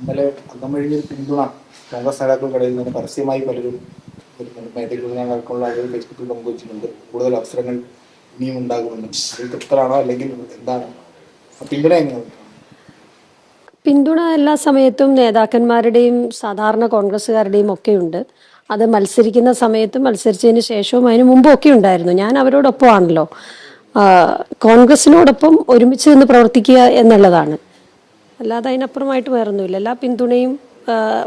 ഇന്നലെ അകമഴിഞ്ഞൊരു പിന്തുണ കോൺഗ്രസ് നേതാക്കൾക്കിടയിൽ നിന്ന് പരസ്യമായി പലരും നേതാക്കൾക്കുള്ള ആളുകൾ ഫേസ്ബുക്കിൽ പങ്കുവച്ചിട്ടുണ്ട് കൂടുതൽ അവസരങ്ങൾ ഇനിയും ഉണ്ടാകുമെന്ന്. അതിൽ തൃപ്തരാണോ അല്ലെങ്കിൽ എന്താണ്? പിന്തുണ എങ്ങനെയാണ്? പിന്തുണ എല്ലാ സമയത്തും നേതാക്കന്മാരുടെയും സാധാരണ കോൺഗ്രസ്സുകാരുടെയും ഒക്കെ ഉണ്ട്. അത് മത്സരിക്കുന്ന സമയത്തും മത്സരിച്ചതിന് ശേഷവും അതിന് മുമ്പും ഒക്കെ ഉണ്ടായിരുന്നു. ഞാൻ അവരോടൊപ്പമാണല്ലോ. ആണല്ലോ കോൺഗ്രസിനോടൊപ്പം ഒരുമിച്ച് നിന്ന് പ്രവർത്തിക്കുക എന്നുള്ളതാണ്. അല്ലാതെ അതിനപ്പുറമായിട്ട് വേറൊന്നുമില്ല. എല്ലാ പിന്തുണയും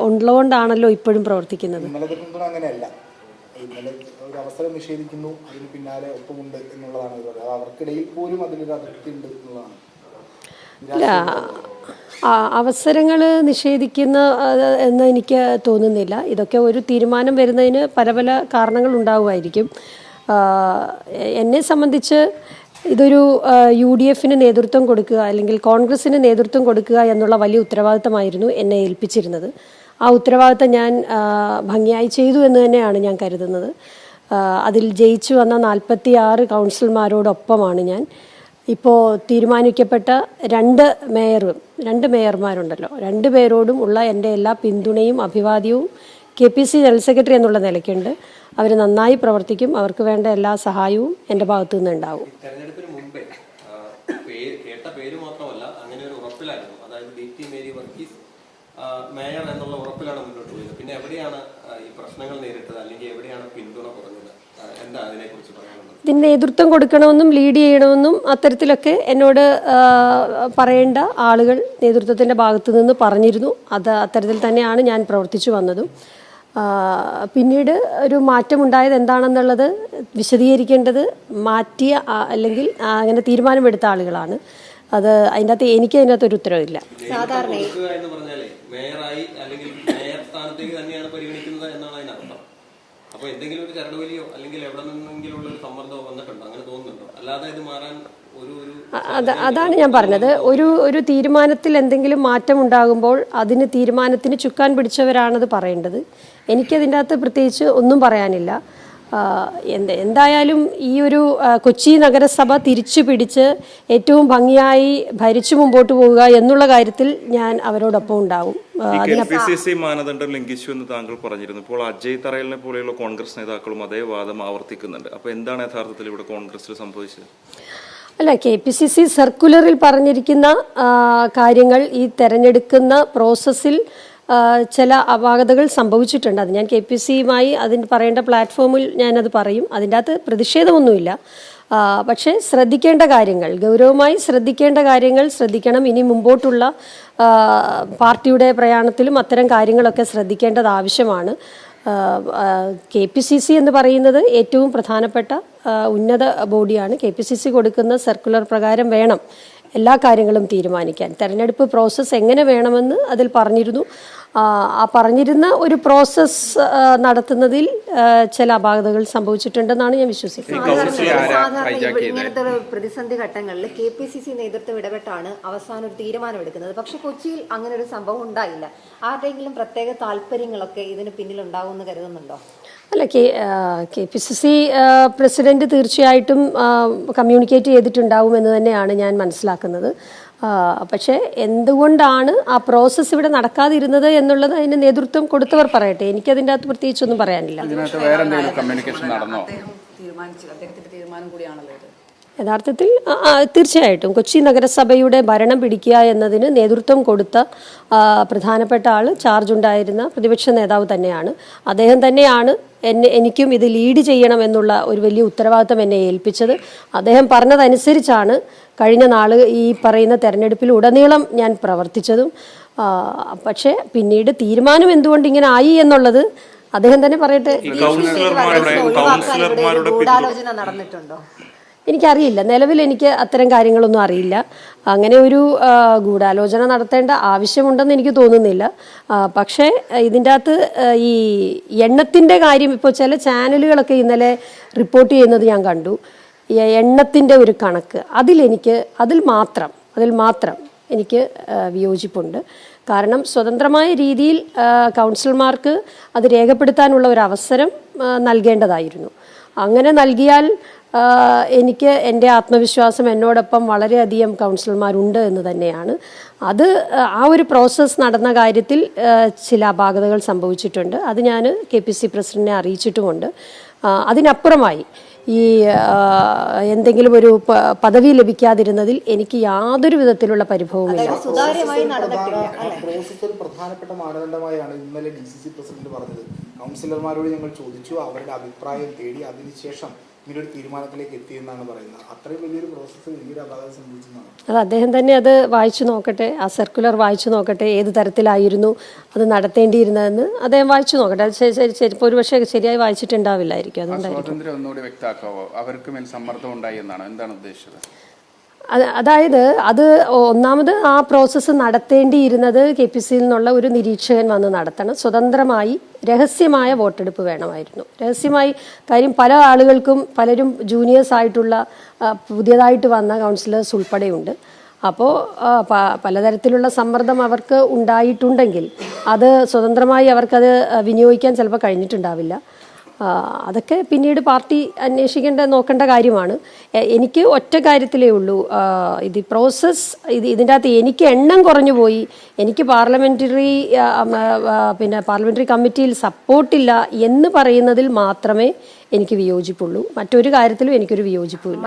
ഉള്ളതുകൊണ്ടാണല്ലോ ഇപ്പോഴും പ്രവർത്തിക്കുന്നത്. പിന്തുണ അങ്ങനെയല്ല. ഇന്നലെ ഒരു അവസരം നിഷേധിക്കുന്നു അതിന് പിന്നാലെ ഒപ്പമുണ്ട് എന്നുള്ളതാണ് അവർക്കിടയിൽ പോലും അതിലൊരു അതൃപ്തി ഉണ്ട് എന്നുള്ളതാണ്. ഇല്ല. അവസരങ്ങൾ നിഷേധിക്കുന്ന എന്ന് എനിക്ക് തോന്നുന്നില്ല. ഇതൊക്കെ ഒരു തീരുമാനം വരുന്നതിന് പല പല കാരണങ്ങൾ ഉണ്ടാവുമായിരിക്കും. എന്നെ സംബന്ധിച്ച് ഇതൊരു യു ഡി എഫിന് നേതൃത്വം കൊടുക്കുക അല്ലെങ്കിൽ കോൺഗ്രസിന് നേതൃത്വം കൊടുക്കുക എന്നുള്ള വലിയ ഉത്തരവാദിത്തമായിരുന്നു എന്നെ ഏൽപ്പിച്ചിരുന്നത്. ആ ഉത്തരവാദിത്തം ഞാൻ ഭംഗിയായി ചെയ്തു എന്ന് തന്നെയാണ് ഞാൻ കരുതുന്നത്. അതിൽ ജയിച്ചു വന്ന നാൽപ്പത്തി ആറ് കൗൺസിലർമാരോടൊപ്പമാണ് ഞാൻ. ഇപ്പോൾ തീരുമാനിക്കപ്പെട്ട രണ്ട് മേയറും രണ്ട് മേയർമാരുണ്ടല്ലോ. രണ്ട് പേരോടും ഉള്ള എന്റെ എല്ലാ പിന്തുണയും അഭിവാദ്യവും K P C general secretary എന്നുള്ള നിലയ്ക്കുണ്ട്. അവർ നന്നായി പ്രവർത്തിക്കും. അവർക്ക് വേണ്ട എല്ലാ സഹായവും എന്റെ ഭാഗത്തു നിന്നുണ്ടാവും കേട്ട പേര് മാത്രമല്ല അങ്ങനെ ഒരു ഉറപ്പിലായിരുന്നു. അതായത് ദീപ്തി മേരി വർഗീസ് ആ, മേയർ എന്നുള്ള ഉറപ്പിലാണ് മുന്നോട്ട് പോയത്. പിന്നെ എവിടെയാണ് ഈ പ്രശ്നങ്ങൾ നേരിട്ടത്? അല്ലെങ്കിൽ എവിടെയാണ് പിന്തുണ കുറഞ്ഞത്? എന്താ അതിനെക്കുറിച്ച് പറയാനുള്ളത്? ഇതിന് നേതൃത്വം കൊടുക്കണമെന്നും ലീഡ് ചെയ്യണമെന്നും അത്തരത്തിലൊക്കെ എന്നോട് പറയേണ്ട ആളുകൾ നേതൃത്വത്തിന്റെ ഭാഗത്തു നിന്ന് പറഞ്ഞിരുന്നു. അത് അത്തരത്തിൽ തന്നെയാണ് ഞാൻ പ്രവർത്തിച്ചു വന്നതും. പിന്നീട് ഒരു മാറ്റമുണ്ടായത് എന്താണെന്നുള്ളത് വിശദീകരിക്കേണ്ടത് മാറ്റിയ അല്ലെങ്കിൽ അങ്ങനെ തീരുമാനമെടുത്ത ആളുകളാണ്. അത് അതിന്റെ അകത്ത് എനിക്ക് അതിന്റെ അകത്ത് ഒരു ഉത്തരവില്ല. നേതൃത്വം കൊടുക്കുക എന്ന് പറഞ്ഞാലേ മേയറായി അല്ലെങ്കിൽ മേയർ സ്ഥാനത്തേക്ക് തന്നെയാണ് പരിഗണിക്കുന്നത് എന്നാണ് അതിനർത്ഥം. അപ്പൊ എന്തെങ്കിലും ഒരു ചരടുവലിയോ അല്ലെങ്കിൽ എവിടെ നിന്നെങ്കിലും ഉള്ള ഒരു സമ്മർദ്ദമോ വന്നിട്ടുണ്ടോ? അങ്ങനെ തോന്നുന്നുണ്ടോ? അല്ലാതെ ഇത് മാറാൻ അതാണ് ഞാൻ പറഞ്ഞത്. ഒരു ഒരു തീരുമാനത്തിൽ എന്തെങ്കിലും മാറ്റം ഉണ്ടാകുമ്പോൾ അതിന് തീരുമാനത്തിന് ചുക്കാൻ പിടിച്ചവരാണത് പറയേണ്ടത്. എനിക്കതിന്റെ അകത്ത് പ്രത്യേകിച്ച് ഒന്നും പറയാനില്ല. എന്ത് എന്തായാലും ഈ ഒരു കൊച്ചി നഗരസഭ തിരിച്ചു പിടിച്ച് ഏറ്റവും ഭംഗിയായി ഭരിച്ചു മുമ്പോട്ട് പോവുക എന്നുള്ള കാര്യത്തിൽ ഞാൻ അവരോടൊപ്പം ഉണ്ടാവും. മാനദണ്ഡം ലംഘിച്ചു എന്ന് താങ്കൾ പറഞ്ഞിരുന്നു. ഇപ്പോൾ അജയ് തറയലിനെ പോലെയുള്ള കോൺഗ്രസ് നേതാക്കളും അതേ വാദം ആവർത്തിക്കുന്നുണ്ട്. അപ്പോൾ എന്താണ് യഥാർത്ഥത്തിൽ ഇവിടെ കോൺഗ്രസിൽ സംഭവിച്ചത്? അല്ല കെ പി സി സി സർക്കുലറിൽ പറഞ്ഞിരിക്കുന്ന കാര്യങ്ങൾ ഈ തെരഞ്ഞെടുക്കുന്ന പ്രോസസ്സിൽ ചില അപാകതകൾ സംഭവിച്ചിട്ടുണ്ട്. അത് ഞാൻ കെ പി സിയുമായി അതിന് പറയേണ്ട പ്ലാറ്റ്ഫോമിൽ ഞാനത് പറയും. അതിന്റെ അകത്ത് പ്രതിഷേധമൊന്നുമില്ല പക്ഷേ ശ്രദ്ധിക്കേണ്ട കാര്യങ്ങൾ ഗൗരവമായി ശ്രദ്ധിക്കേണ്ട കാര്യങ്ങൾ ശ്രദ്ധിക്കണം. ഇനി മുമ്പോട്ടുള്ള പാർട്ടിയുടെ പ്രയാണത്തിലും അത്തരം കാര്യങ്ങളൊക്കെ ശ്രദ്ധിക്കേണ്ടത് ആവശ്യമാണ്. കെ പി സി സി എന്ന് പറയുന്നത് ഏറ്റവും പ്രധാനപ്പെട്ട ഉന്നത ബോഡിയാണ്. കെ പി സി സി കൊടുക്കുന്ന സർക്കുലർ പ്രകാരം വേണം. എല്ലാ കാര്യങ്ങളും തീരുമാനിക്കാൻ. തെരഞ്ഞെടുപ്പ് പ്രോസസ്സ് എങ്ങനെ വേണമെന്ന് അതിൽ പറഞ്ഞിരുന്നു. ആ, പറഞ്ഞിരുന്ന ഒരു പ്രോസസ്സ് നടത്തുന്നതിൽ ചില അപാകതകൾ സംഭവിച്ചിട്ടുണ്ടെന്നാണ് ഞാൻ വിശ്വസിക്കുന്നത്. ഇങ്ങനത്തെ പ്രതിസന്ധി ഘട്ടങ്ങളിൽ കെ പി സി സി നേതൃത്വം ഇടപെട്ടാണ് അവസാനം ഒരു തീരുമാനമെടുക്കുന്നത് പക്ഷെ കൊച്ചിയിൽ അങ്ങനെ ഒരു സംഭവം ഉണ്ടായില്ല. ആരുടെയെങ്കിലും പ്രത്യേക താല്പര്യങ്ങളൊക്കെ ഇതിന് പിന്നിൽ ഉണ്ടാവുമെന്ന് കരുതുന്നുണ്ടോ? അല്ല K K P C C president തീർച്ചയായിട്ടും കമ്മ്യൂണിക്കേറ്റ് ചെയ്തിട്ടുണ്ടാവും എന്ന് തന്നെയാണ് ഞാൻ മനസ്സിലാക്കുന്നത്. പക്ഷേ എന്തുകൊണ്ടാണ് ആ പ്രോസസ്സ് ഇവിടെ നടക്കാതിരുന്നത് എന്നുള്ളത് അതിന് നേതൃത്വം കൊടുത്തവർ പറയട്ടെ. എനിക്ക് അതിന്റെ അകത്ത് പ്രത്യേകിച്ചൊന്നും പറയാനില്ല. ഇതിനകത്ത് വേറെ കമ്മ്യൂണിക്കേഷൻ നടന്നോ? അദ്ദേഹം തീരുമാനിച്ചു അദ്ദേഹത്തിന്റെ തീരുമാനം കൂടിയാണല്ലോ ഇത്. യഥാർത്ഥത്തിൽ തീർച്ചയായിട്ടും കൊച്ചി നഗരസഭയുടെ ഭരണം പിടിക്കുക എന്നതിന് നേതൃത്വം കൊടുത്ത പ്രധാനപ്പെട്ട ആൾ ചാർജ് ഉണ്ടായിരുന്ന പ്രതിപക്ഷ നേതാവ് തന്നെയാണ്. അദ്ദേഹം തന്നെയാണ് എന്നെ എനിക്കും ഇത് ലീഡ് ചെയ്യണം എന്നുള്ള ഒരു വലിയ ഉത്തരവാദിത്തം എന്നെ ഏൽപ്പിച്ചത്. അദ്ദേഹം പറഞ്ഞതനുസരിച്ചാണ് കഴിഞ്ഞ നാൾ ഈ പറയുന്ന തെരഞ്ഞെടുപ്പിൽ ഉടനീളം ഞാൻ പ്രവർത്തിച്ചതും. പക്ഷേ പിന്നീട് തീരുമാനം എന്തുകൊണ്ട് ഇങ്ങനെ ആയി എന്നുള്ളത് അദ്ദേഹം തന്നെ പറയട്ടെ. കൗൺസിലർമാരുടെ നടന്നിട്ടുണ്ടോ? എനിക്കറിയില്ല. നിലവിൽ എനിക്ക് അത്തരം കാര്യങ്ങളൊന്നും അറിയില്ല. അങ്ങനെ ഒരു ഗൂഢാലോചന നടത്തേണ്ട ആവശ്യമുണ്ടെന്ന് എനിക്ക് തോന്നുന്നില്ല. പക്ഷേ ഇതിന്റെ അകത്ത് ഈ എണ്ണത്തിന്റെ കാര്യം ഇപ്പോൾ ചില ചാനലുകളൊക്കെ ഇന്നലെ റിപ്പോർട്ട് ചെയ്യുന്നത് ഞാൻ കണ്ടു. എണ്ണത്തിന്റെ ഒരു കണക്ക്. അതിലെനിക്ക് അതിൽ മാത്രം അതിൽ മാത്രം എനിക്ക് വിയോജിപ്പുണ്ട്. കാരണം സ്വതന്ത്രമായ രീതിയിൽ കൗൺസിലർമാർക്ക് അത് രേഖപ്പെടുത്താനുള്ള ഒരു അവസരം നൽകേണ്ടതായിരുന്നു. അങ്ങനെ നൽകിയാൽ എനിക്ക് എന്റെ ആത്മവിശ്വാസം എന്നോടൊപ്പം വളരെയധികം കൗൺസിലർമാരുണ്ട് എന്ന് തന്നെയാണ്. അത് ആ, ഒരു പ്രോസസ്സ് നടന്ന കാര്യത്തിൽ ചില അപാകതകൾ സംഭവിച്ചിട്ടുണ്ട്. അത് ഞാൻ കെ പി സി പ്രസിഡന്റിനെ അറിയിച്ചിട്ടുമുണ്ട്. അതിനപ്പുറമായി ഈ എന്തെങ്കിലും ഒരു പദവി ലഭിക്കാതിരുന്നതിൽ എനിക്ക് യാതൊരു വിധത്തിലുള്ള പരിഭവമില്ല പ്രധാനപ്പെട്ട മാനദണ്ഡമായാണ് ഇന്നലെ ഡി സി സി പ്രസിഡന്റ് പറഞ്ഞത്. കൗൺസിലർമാരോട് ഞങ്ങൾ ചോദിച്ചു അവരുടെ അഭിപ്രായം തേടി അതിനുശേഷം ഇങ്ങനൊരു തീരുമാനത്തിലേക്ക് എത്തിയെന്നാണ് പറയുന്നത്. അത്രയും വലിയൊരു പ്രോസസ്സ് വലിയൊരു അപകടം സംഭവിച്ചതാണ് അത് അദ്ദേഹം തന്നെ അത് വായിച്ചു നോക്കട്ടെ ആ സർക്കുലർ വായിച്ചു നോക്കട്ടെ ഏത് തരത്തിലായിരുന്നു അത് നടത്തേണ്ടിയിരുന്നതെന്ന് അദ്ദേഹം വായിച്ചു നോക്കട്ടെ. അത് ശരി ശരി ശരി ഇപ്പോൾ ഒരു പക്ഷേ ശരിയായി വായിച്ചിട്ടുണ്ടാവില്ലായിരിക്കും അതുകൊണ്ടായിരിക്കും. സ്വാതന്ത്ര്യം ഒന്നുകൂടി വ്യക്തമാക്കാവോ? അവർക്ക് മേൽ സമ്മർദ്ദം ഉണ്ടായി എന്നാണ്? എന്താണ് ഉദ്ദേശിച്ചത്? അതായത് അത് ഒന്നാമത് ആ പ്രോസസ്സ് നടത്തേണ്ടിയിരുന്നത് കെ പി സിയിൽ നിന്നുള്ള ഒരു നിരീക്ഷകൻ വന്ന് നടത്തണം. സ്വതന്ത്രമായി രഹസ്യമായ വോട്ടെടുപ്പ് വേണമായിരുന്നു. രഹസ്യമായി കാര്യം പല ആളുകൾക്കും പലരും ജൂനിയേഴ്സ് ആയിട്ടുള്ള പുതിയതായിട്ട് വന്ന കൗൺസിലേഴ്സ് ഉൾപ്പെടെയുണ്ട്. അപ്പോൾ പലതരത്തിലുള്ള സമ്മർദ്ദം അവർക്ക് ഉണ്ടായിട്ടുണ്ടെങ്കിൽ അത് സ്വതന്ത്രമായി അവർക്കത് വിനിയോഗിക്കാൻ ചിലപ്പോൾ കഴിഞ്ഞിട്ടുണ്ടാവില്ല. അതൊക്കെ പിന്നീട് പാർട്ടി അന്വേഷിക്കേണ്ട നോക്കേണ്ട കാര്യമാണ്. എനിക്ക് ഒറ്റ കാര്യത്തിലേ ഉള്ളൂ. ഇത് പ്രോസസ്സ് ഇത് ഇതിന്റെ അകത്ത് എനിക്ക് എണ്ണം കുറഞ്ഞു പോയി. എനിക്ക് പാർലമെന്ററി പിന്നെ പാർലമെന്ററി കമ്മിറ്റിയിൽ സപ്പോർട്ടില്ല എന്ന് പറയുന്നതിൽ മാത്രമേ എനിക്ക് വിയോജിപ്പുള്ളൂ. മറ്റൊരു കാര്യത്തിലും എനിക്കൊരു വിയോജിപ്പുമില്ല